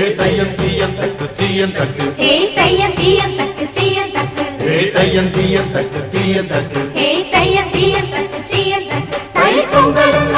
ஏ தையன் தீயன் தக்கு சீயன் தக்கு. ஏ தையன் தீயன் தக்கு. சீயன் தக்கு ஏ தக்கு தை பொங்கலும்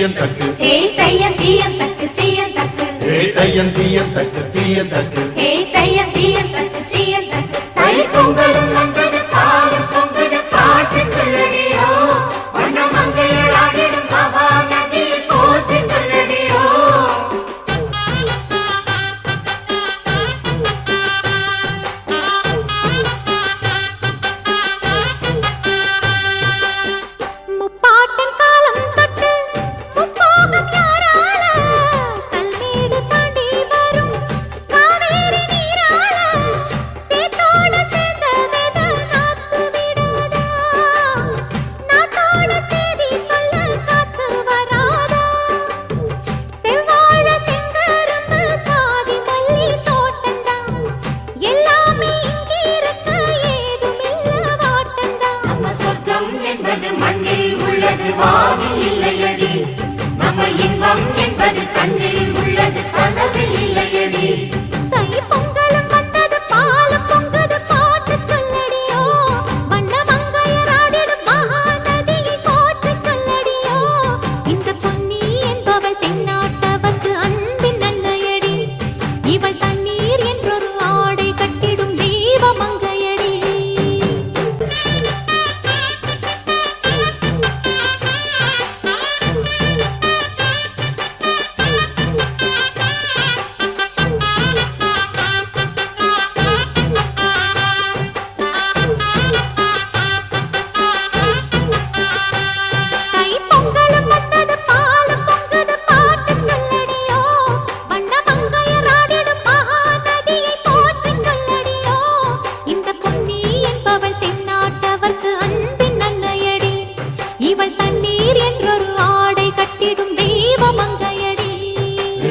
தீயந்தக்கு ஏ தையன் தீயந்தக்கு தீயந்தக்கு ஏ தையன் தீயந்தக்கு தீயந்தக்கு ஏ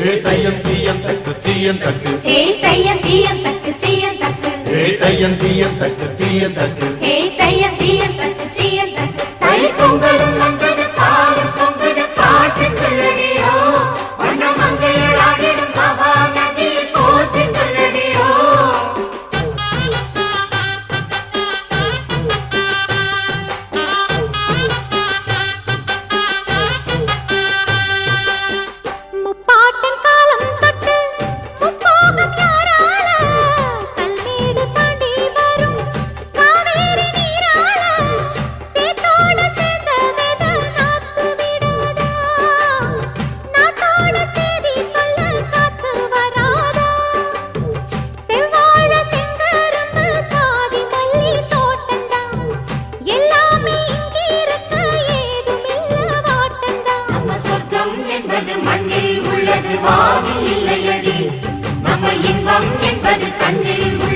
ஏ தையம் தீயம் தக்கு சீயம் தக்கு. ஏ தையம் தீயம் தக்கு சீயம் தக்கு. ஏ தையம் தீயம் தக்கு சீயம் தக்கு. ஏ இன்பம் என்பது கண்ணில்